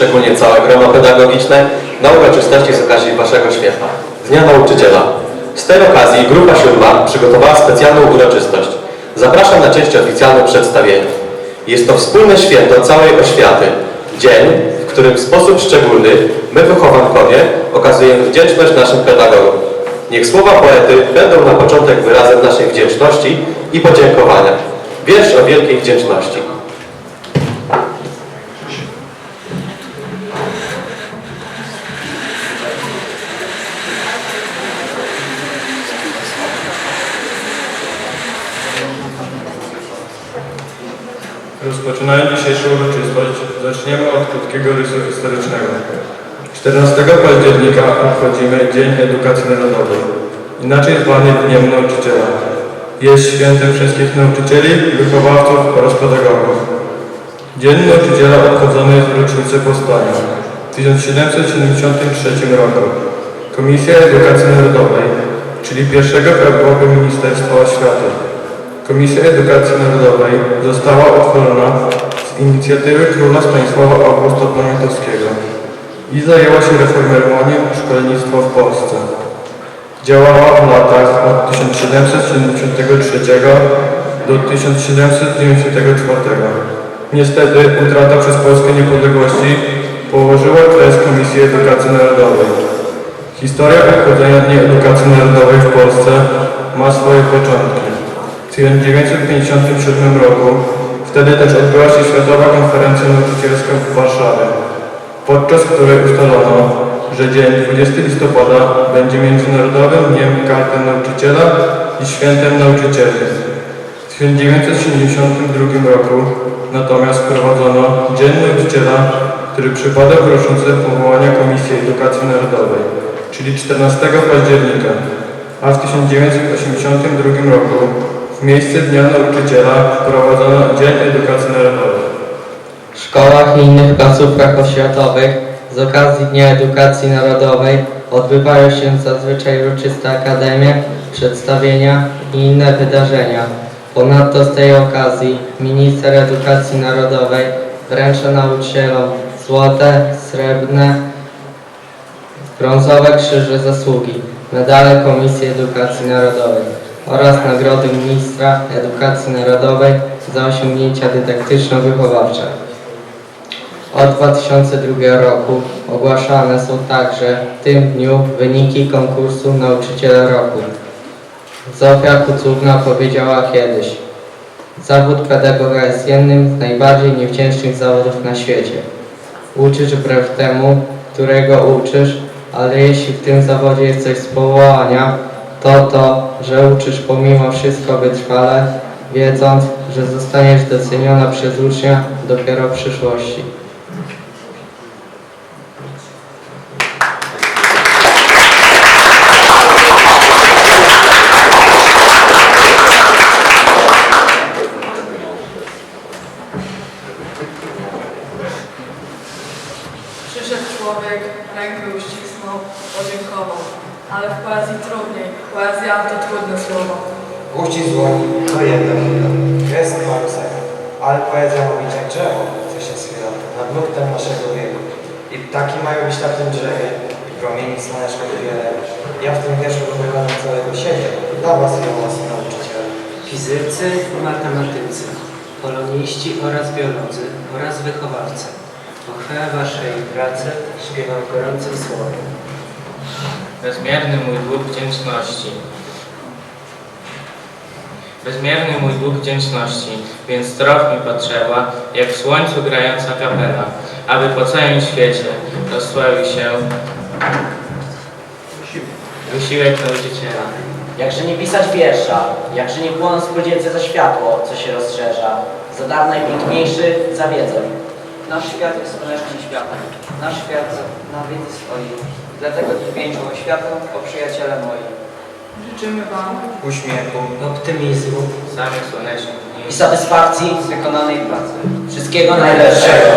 szczególnie całe grono pedagogiczne, na uroczystości z okazji Waszego święta, Dnia Nauczyciela. Z tej okazji Grupa Siódma przygotowała specjalną uroczystość. Zapraszam na część oficjalną przedstawienia. Jest to wspólne święto całej oświaty. Dzień, w którym w sposób szczególny my, wychowankowie, okazujemy wdzięczność naszym pedagogom. Niech słowa poety będą na początek wyrazem naszej wdzięczności i podziękowania. Wiersz o wielkiej wdzięczności. Rozpoczynając dzisiejszą uroczystość, zaczniemy od krótkiego rysu historycznego. 14 października obchodzimy Dzień Edukacji Narodowej, inaczej zwany Dniem Nauczyciela. Jest świętem wszystkich nauczycieli, wychowawców oraz pedagogów. Dzień Nauczyciela obchodzony jest w rocznicę powstania w 1773 roku. Komisja Edukacji Narodowej, czyli pierwszego prawowego Ministerstwa Oświaty, Komisja Edukacji Narodowej została utworzona z inicjatywy króla Stanisława Augusta Poniatowskiego i zajęła się reformowaniem szkolnictwa w Polsce. Działała w latach od 1773 do 1794. Niestety utrata przez Polskę niepodległości położyła kres Komisji Edukacji Narodowej. Historia obchodzenia Edukacji Narodowej w Polsce ma swoje początki. W 1957 roku wtedy też odbyła się Światowa Konferencja Nauczycielska w Warszawie, podczas której ustalono, że dzień 20 listopada będzie Międzynarodowym Dniem Karty Nauczyciela i Świętem Nauczycieli. W 1972 roku natomiast wprowadzono Dzień Nauczyciela, który przypada w rocznicę powołania Komisji Edukacji Narodowej, czyli 14 października, a w 1982 roku w miejsce Dnia Nauczyciela wprowadzono Dzień Edukacji Narodowej. W szkołach i innych placówkach oświatowych z okazji Dnia Edukacji Narodowej odbywają się zazwyczaj uroczyste akademie, przedstawienia i inne wydarzenia. Ponadto z tej okazji minister Edukacji Narodowej wręcza nauczycielom złote, srebrne, brązowe krzyże zasługi, medale Komisji Edukacji Narodowej oraz nagrody ministra Edukacji Narodowej za osiągnięcia dydaktyczno-wychowawcze. Od 2002 roku ogłaszane są także w tym dniu wyniki konkursu Nauczyciela Roku. Zofia Kucówna powiedziała kiedyś Zawód pedagoga jest jednym z najbardziej niewdzięcznych zawodów na świecie. Uczysz wbrew temu, którego uczysz, ale jeśli w tym zawodzie jest coś z powołania, to to, że uczysz pomimo wszystko wytrwale, wiedząc, że zostaniesz doceniona przez ucznia dopiero w przyszłości. Przyszedł człowiek, rękę uścisnął, podziękował. Ale w poezji trudniej. Poezja to trudne słowo. Uścisk dłoni to jedna chwila, gest palcem, ale poezja być jak drzewo, co się schyla nad nurtem naszego wieku. I ptaki mają być na tym drzewie, i promieni słoneczka wiele. Ja w tym wierszu wypowiadam całego siebie, dla was i was nauczyciele. Fizycy i matematycy, poloniści oraz biolodzy oraz wychowawcy. Pochwałę Waszej pracy śpiewam gorącym słowem. Bezmierny mój dług wdzięczności. Bezmierny mój dług wdzięczności, więc strof mi potrzeba, jak w słońcu grająca kapela, aby po całym świecie rozsławił się wysiłek nauczyciela. Jakże nie pisać wiersza, jakże nie płonąć spółdzielce za światło, co się rozszerza, za dar najpiękniejszy, za wiedzę. Nasz świat jest słonecznym światem. Nasz świat na wiedzy swojej. Dlatego Ci wieńczą oświatę, o przyjaciele moi. Życzymy Wam Uśmiechu, Optymizmu, Samych słonecznych dni. I satysfakcji Z wykonanej pracy. wszystkiego najlepszego.